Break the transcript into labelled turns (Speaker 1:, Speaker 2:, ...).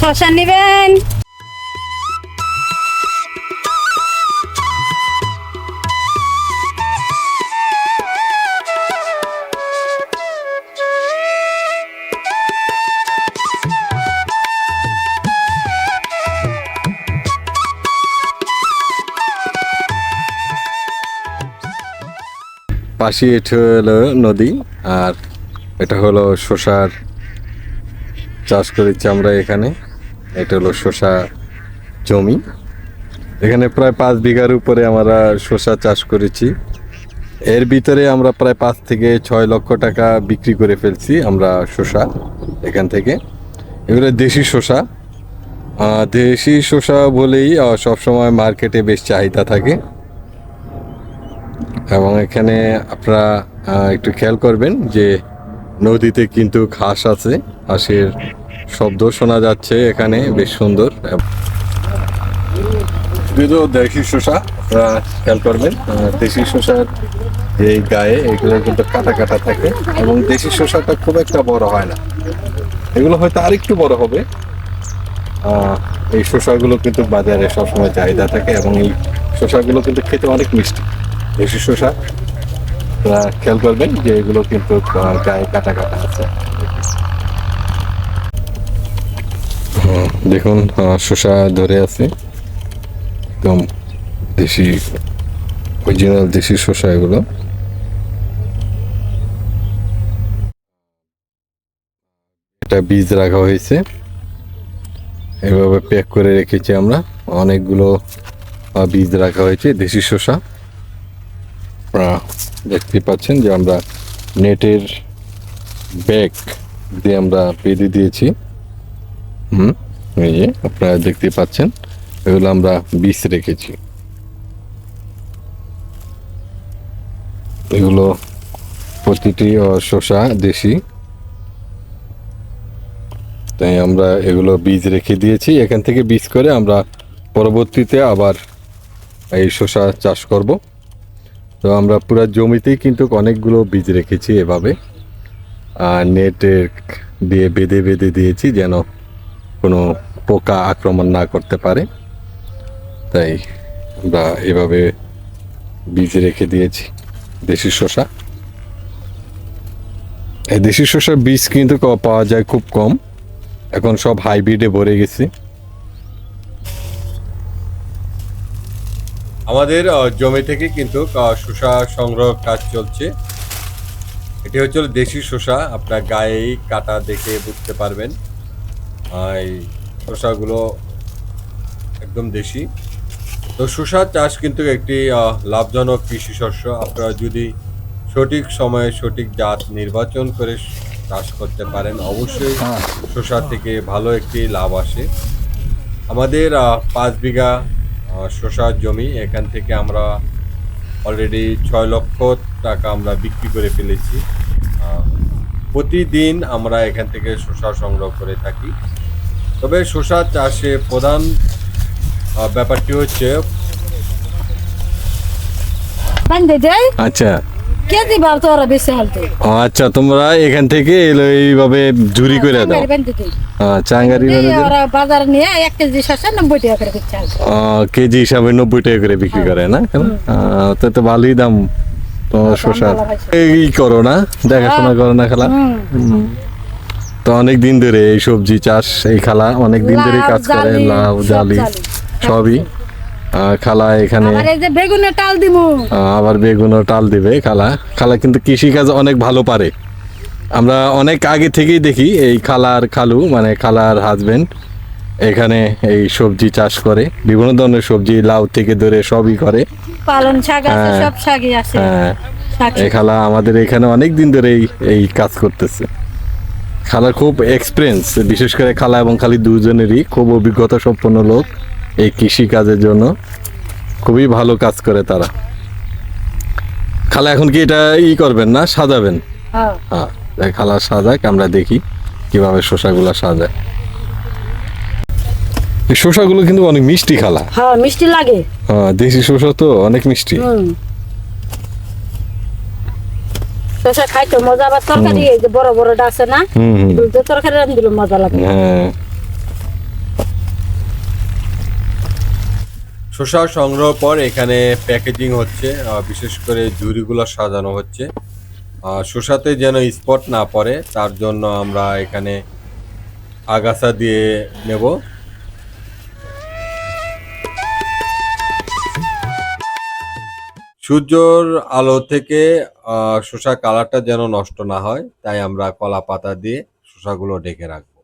Speaker 1: শশা নেবেন।
Speaker 2: পাশে এটা হলো নদী আর এটা হলো শসার চাষ করেছি আমরা এখানে। এটা হলো শসা জমি। এখানে প্রায় পাঁচ বিঘার উপরে আমরা শসা চাষ করেছি। এর ভিতরে আমরা প্রায় পাঁচ থেকে ছয় লক্ষ টাকা বিক্রি করে ফেলছি আমরা শসা এখান থেকে। এগুলো দেশি শসা। দেশি শসা বলেই সবসময় মার্কেটে বেশ চাহিদা থাকে। এবং এখানে আপনারা একটু খেয়াল করবেন যে নদীতে কিন্তু ঘাস আছে হাঁসের শব্দ শোনা যাচ্ছে এখানে, বেশ সুন্দর। যদিও দেশি আপনারা খেয়াল করবেন দেশি শসার যে গায়ে এগুলো কিন্তু কাটা কাটা থাকে এবং দেশি শসাটা খুব একটা বড় হয় না। এগুলো হয়তো আরেকটু বড় হবে। এই শসাগুলো কিন্তু বাজারে সবসময় চাহিদা থাকে এবং এই শসাগুলো কিন্তু খেতে অনেক মিষ্টি। দেশি শসা খেয়াল করবেন যে এগুলো কিন্তু গায়ে কাটা কাটা আছে হুম, দেখুন শসা ধরে আছে। একদম দেশি অরিজিনাল দেশি শসা এগুলো। এটা বীজ রাখা হয়েছে। এভাবে প্যাক করে রেখেছি আমরা। অনেকগুলো বীজ রাখা হয়েছে, দেশি শসা। দেখতে পাচ্ছেন যে আমরা নেটের ব্যাগ দিয়ে আমরা বেঁধে দিয়েছি। হুম। এই যে আপনারা দেখতে পাচ্ছেন, এগুলো আমরা বীজ রেখেছি। এগুলো প্রতিটি শসা দেশি। তাই আমরা এগুলো বীজ রেখে দিয়েছি। এখান থেকে বীজ করে আমরা পরবর্তীতে আবার এই শসা চাষ করব। তো আমরা পুরো জমিতেই কিন্তু অনেকগুলো বীজ রেখেছি এভাবে। আর নেটের দিয়ে বেঁধে বেঁধে দিয়েছি যেন কোনো পোকা আক্রমণ না করতে পারে। তাই আমরা এভাবে বীজ রেখে দিয়েছি দেশি শসা। এই দেশি শসার বীজ কিন্তু পাওয়া যায় খুব কম। এখন সব হাইব্রিডে ভরে গেছে। আমাদের জমি থেকে কিন্তু শসা সংগ্রহ কাজ চলছে। এটি হচ্ছে দেশি শসা। আপনার গায়েই কাটা দেখে বুঝতে পারবেন। এই শসাগুলো একদম দেশি। তো শসা চাষ কিন্তু একটি লাভজনক কৃষি শস্য। আপনারা যদি সঠিক সময়ে সঠিক জাত নির্বাচন করে চাষ করতে পারেন অবশ্যই শসা থেকে ভালো একটি লাভ আসে। আমাদের পাঁচ বিঘা শসার জমি এখান থেকে আমরা অলরেডি ছয় লক্ষ টাকা আমরা বিক্রি করে ফেলেছি। প্রতিদিন আমরা এখান থেকে শসা সংগ্রহ করে থাকি। তবে শসা চাষে প্রধান ব্যাপারটি হচ্ছে আচ্ছা।
Speaker 1: কেজি ভাব তো ওরা বেশি হালতে?
Speaker 2: আচ্ছা তোমরা এখান থেকে এলো এইভাবে ঝুরি করে দাও।
Speaker 1: দেয়
Speaker 2: চাঙ্গারি
Speaker 1: ওরা বাজার নিয়ে এক কেজি শশা নব্বই টাকা করে বিচ্ছে
Speaker 2: কেজি হিসাবে নব্বই টাকা করে বিক্রি করে না? তো তো ভালোই দাম। তো শসার এই করো না দেখাশোনা করো না খালা।
Speaker 1: হুম।
Speaker 2: তো অনেক দিন ধরে এই সবজি চাষ এই খালা অনেক দিন ধরে কাজ করে লাউ জালি। সবই। খালা এখানে
Speaker 1: বেগুনের টাল
Speaker 2: আহ, আবার বেগুনও টাল দিবে খালা। খালা কিন্তু কৃষি কাজ অনেক ভালো পারে। আমরা অনেক আগে থেকেই দেখি এই খালার খালু মানে খালার হাজবেন্ড এখানে এই সবজি চাষ করে বিভিন্ন ধরনের সবজি লাউ থেকে ধরে সবই করে।
Speaker 1: পালন শাক আছে
Speaker 2: হ্যাঁ।
Speaker 1: সব শাকই আছে।
Speaker 2: হ্যাঁ। এই খালা আমাদের এখানে অনেক দিন ধরে এই কাজ করতেছে। খালার খুব এক্সপিরিয়েন্স বিশেষ করে খালা এবং খালি দুজনেরই খুব অভিজ্ঞতা সম্পন্ন লোক এই কৃষি কাজের জন্য। খুবই ভালো কাজ করে তারা। খালা এখন কি এটা ই করবেন না সাজাবেন?
Speaker 1: হ্যাঁ।
Speaker 2: হ্যাঁ খালা সাজাক আমরা দেখি কীভাবে শসাগুলো সাজায়। এই শসাগুলো কিন্তু অনেক মিষ্টি খালা।
Speaker 1: হ্যাঁ মিষ্টি লাগে।
Speaker 2: হ্যাঁ দেশি শসা তো অনেক মিষ্টি।
Speaker 1: শশা মজা আবার তরকারি এই যে বড় না তরকারি মজা লাগে
Speaker 3: শসা সংগ্রহ পর এখানে প্যাকেজিং হচ্ছে বিশেষ করে ঝুড়িগুলো সাজানো হচ্ছে। শসাতে যেন স্পট না পড়ে তার জন্য আমরা এখানে আগাছা দিয়ে নেব। সূর্যর আলো থেকে শসা কালারটা যেন নষ্ট না হয়, তাই আমরা কলা পাতা দিয়ে শসাগুলো ঢেকে রাখব।